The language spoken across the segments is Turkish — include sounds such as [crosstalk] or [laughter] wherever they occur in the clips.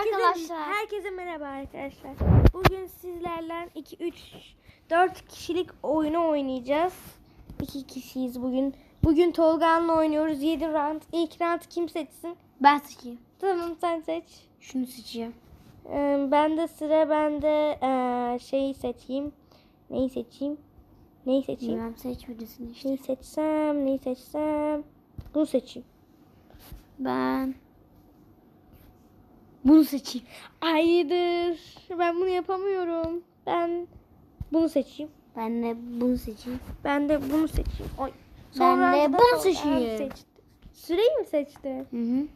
arkadaşlar. Herkese merhaba arkadaşlar. Bugün sizlerle 2 3 4 kişilik oyunu oynayacağız. 2 kişiyiz bugün. Bugün Tolga'nla oynuyoruz. 7 round. İlk round kim seçsin? Ben seçeyim. Tamam sen seç. Şunu seçeceğim. Ee, ben de sıra ben de ee, şeyi seçeyim. Neyi seçeyim? Neyi seçeyim? Bilmem seç işte. Neyi seçsem? Neyi seçsem? Bunu seçeyim. Ben bunu seçeyim. Hayır. Ben bunu yapamıyorum. Ben bunu seçeyim. Ben de bunu seçeyim. Ben de bunu seçeyim. Oy. Ben de bunu seçeyim. seçti. Süreyi mi seçti? Hı hı.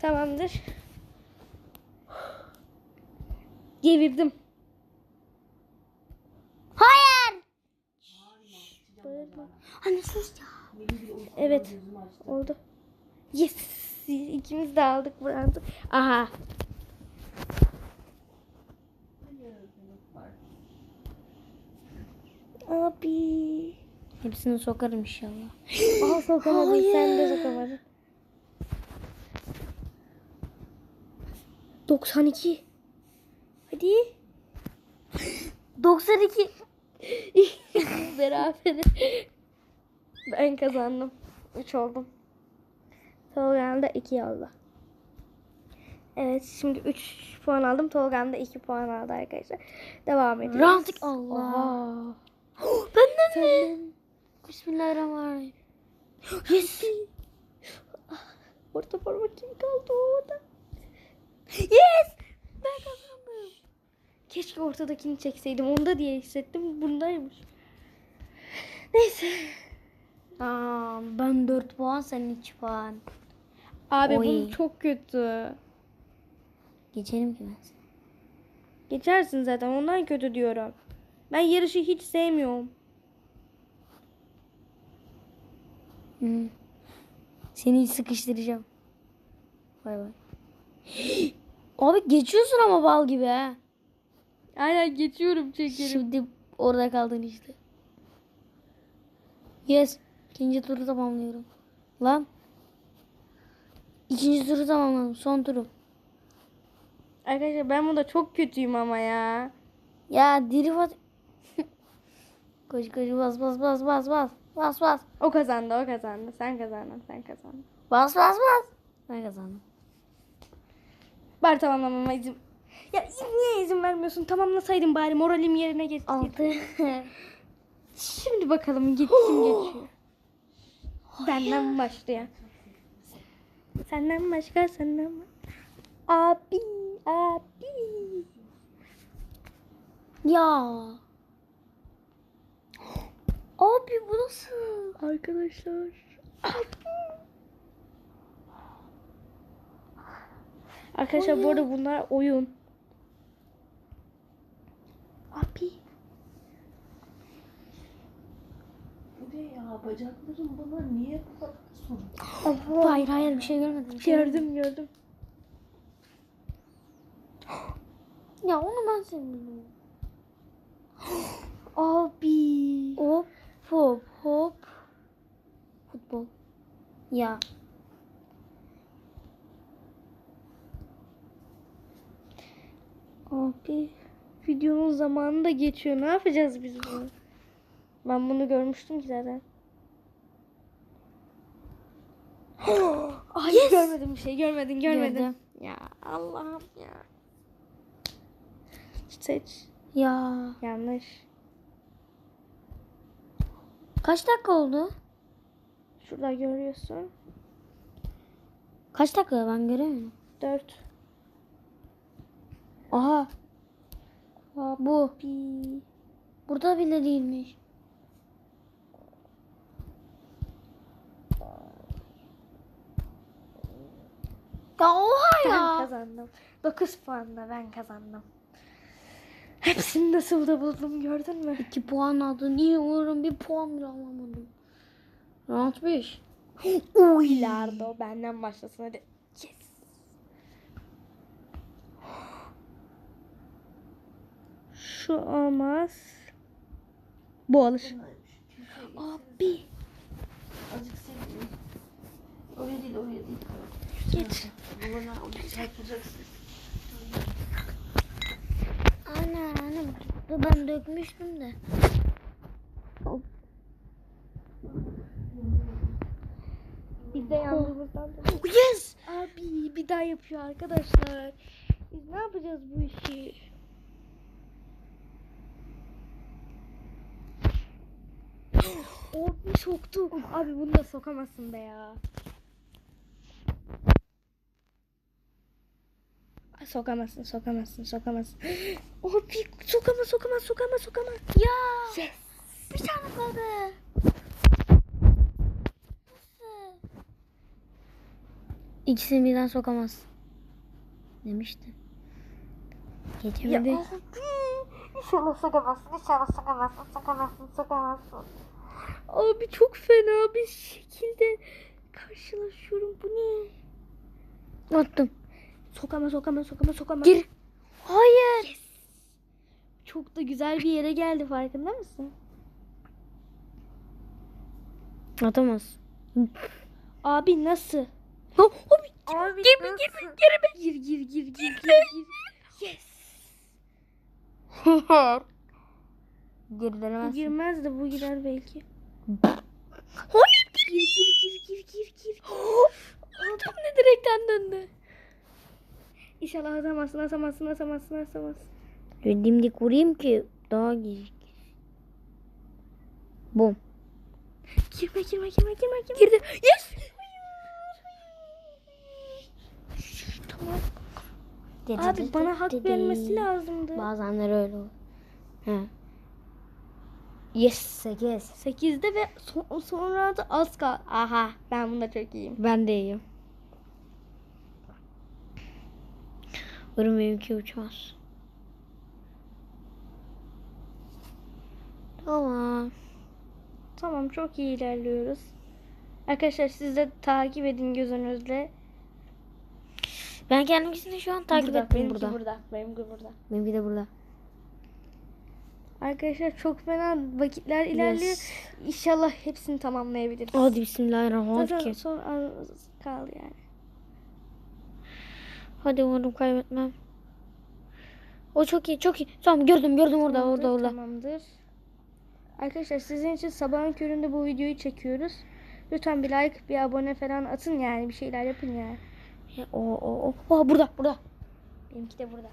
Tamamdır. Gevirdim. Hayır. Anne sus ya. Evet. Oldu. Yes. İkimiz de aldık bu roundu. Aha. Abi. Hepsini sokarım inşallah. [gasps] Aa sokamadın. Sen de sokamadın. 92. Hadi. [gasps] 92. [laughs] Beraber. Ben kazandım. 3 oldum. Tolga'nın da 2 oldu. Evet şimdi 3 puan aldım. Tolga'nın da 2 puan aldı arkadaşlar. Devam ediyoruz. Round Allah. Oha. Benden mi? Sen- Bismillahirrahmanirrahim. Yes. Orta parmak kim kaldı orada? Yes. Ben kazandım. Keşke ortadakini çekseydim. Onda diye hissettim. Bundaymış. Neyse. Aa, ben 4 puan sen 3 puan. Abi Oy. bu çok kötü. Geçelim ki ben. Geçersin zaten. Ondan kötü diyorum. Ben yarışı hiç sevmiyorum. Hı. Seni sıkıştıracağım. Bay bay. [gasps] Abi geçiyorsun ama bal gibi ha. Aynen geçiyorum çekerim. Şimdi orada kaldın işte. Yes. İkinci turu tamamlıyorum. Lan. İkinci turu tamamladım. Son turu. Arkadaşlar ben bunda çok kötüyüm ama ya. Ya diri at. Koş koş bas bas bas bas bas. Bas bas. O kazandı o kazandı. Sen kazandın sen kazandın. Bas bas bas. Ben kazandım. Bari tamamlamama izin. Ya niye izin vermiyorsun? Tamamlasaydın bari moralim yerine geçti. Altı. [laughs] Şimdi bakalım git kim [gasps] geçiyor. Senden başlıyor. Senden başka senden. Abi abi. ya. Abi bu nasıl? Arkadaşlar. Arkadaşlar bu arada bunlar oyun. Abi. Bu ne ya? Bacaklarım bana niye bu kadar sorun? Hayır hayır bir şey görmedim. bir şey Gördüm gördüm. [gasps] Ya onu ben sevmiyorum. Ya. Abi. Videonun zamanı da geçiyor. Ne yapacağız biz bunu? Ben bunu görmüştüm ki zaten. [gasps] Ay görmedim bir şey. Görmedin görmedin. Gördüm. Ya Allah'ım ya. Seç. Ya. Yanlış. Kaç dakika oldu? Şurada görüyorsun. Kaç dakika ben göremiyorum. 4. Aha. Bu. Bir. Burada bile değilmiş. Ya oha Ben ya. kazandım. 9 puanla ben kazandım. Hepsini nasıl da buldum gördün mü? 2 puan aldın. İyi olurum. Bir puan bile alamadım. Round 5. [gasps] Uy. Lardo benden başlasın hadi. Yes. [gasps] Şu olmaz. Bu alır. Abi. Azıcık sevdim. Oraya değil oraya değil. Geç. Babana onu çarpacaksın. Ana ana ben dökmüştüm de. Biz de yandığımızdan dolayı. Yes! Abi bir daha yapıyor arkadaşlar. Biz ne yapacağız bu işi? Abi soktuk. Abi bunu da sokamazsın be ya. Sokamazsın, sokamazsın, sokamazsın. [gasps] Abi sokamaz, sokamaz, sokamaz, sokamaz. Ya! Yes. Bir tane kaldı. Nasıl? İkisini birden sokamaz. Demişti. Ya Geçemedi. abi. İnşallah sokamazsın, inşallah sokamazsın, sokamazsın, sokamazsın. Abi çok fena bir şekilde karşılaşıyorum. Bu ne? Attım. Sokama, sokama, sokama, sokama. Gir. Hayır. Çok da güzel bir yere geldi farkında mısın? Atamaz. Abi nasıl? Ha, abi. Abi Girme, girme, girme. Gir gir gir gir gir gir. Yes. Dönemezsin. girmez de bu girer belki. Hayır. Gir gir gir gir gir gir. Tam [gasps] ne direkten döndü. İnşallah atamazsın atamazsın atamazsın atamazsın. Dimdik vurayım ki daha gir. Bom. Girme girme girme girme girme. Girdi. Yes. Tamam. Dedi, Abi dedi, bana hak dedi. vermesi lazımdı. Bazenleri öyle olur. He. Yes 8. 8'de ve so- sonra da az kal. Aha ben bunda çok iyiyim. Ben de iyiyim. Umarım benimki uçmaz. Tamam. Tamam çok iyi ilerliyoruz. Arkadaşlar siz de takip edin gözünüzle. Ben kendimkisini şu an takip Burada, ettim benimki burada. burada. Benimki burada. Benimki de burada. Arkadaşlar çok fena vakitler ilerliyor. Yes. İnşallah hepsini tamamlayabiliriz. Hadi bismillahirrahmanirrahim. Zaten son kaldı yani. Hadi umarım kaybetmem. O çok iyi, çok iyi. Tamam gördüm, gördüm orada, Tamamdır, orada, orada. Tamamdır. Arkadaşlar sizin için sabahın köründe bu videoyu çekiyoruz. Lütfen bir like, bir abone falan atın yani bir şeyler yapın yani. O, o, o. Oha, burada, burada. Benimki de burada.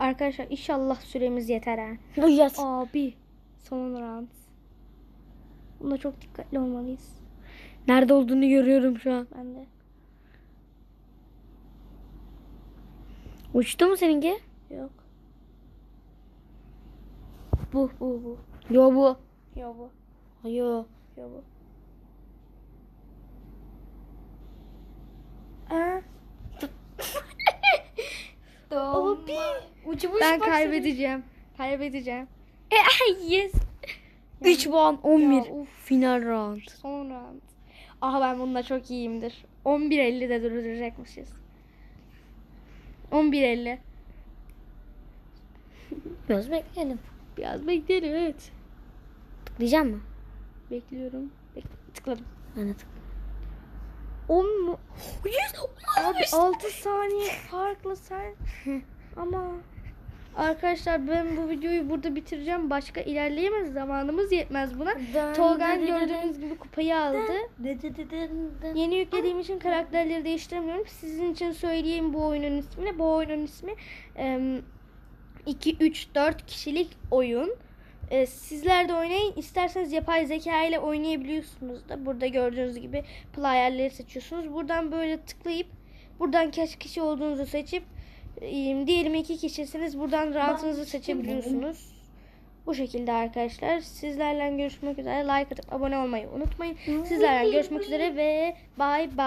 Arkadaşlar inşallah süremiz yeter ha. Yes. Abi son round. Bunda çok dikkatli olmalıyız. Nerede olduğunu görüyorum şu an. Ben de. Uçtu mu seninki? Yok. Bu bu bu. Yo bu. Yok bu. Yo. Yok bu. Abi. [laughs] Uçmuş ben kaybedeceğim. Kaybedeceğim. yes. 3 puan 11. Ya, uf. Final round. Son round. Aha ben bunda çok iyiyimdir. 11.50'de durduracakmışız. 11.50. Biraz bekleyelim. Biraz bekleyelim evet. Tıklayacak mı? Bekliyorum. Bek- tıkladım. Ben de tık. 10 mu? Yes. Abi 6 saniye farklı sen. Ama arkadaşlar ben bu videoyu burada bitireceğim. Başka ilerleyemez. Zamanımız yetmez buna. Tolgan gördüğünüz gibi kupayı aldı. Yeni yüklediğim için karakterleri değiştiremiyorum. Sizin için söyleyeyim bu oyunun ismini. Bu oyunun ismi 2 3 4 kişilik oyun. E, Sizler de oynayın. İsterseniz yapay zeka ile oynayabiliyorsunuz da. Burada gördüğünüz gibi player'leri seçiyorsunuz. Buradan böyle tıklayıp buradan kaç kişi olduğunuzu seçip e, diyelim iki kişisiniz. Buradan rahatınızı seçebiliyorsunuz. Bu şekilde arkadaşlar. Sizlerle görüşmek üzere. Like atıp abone olmayı unutmayın. Sizlerle görüşmek üzere ve bay bay.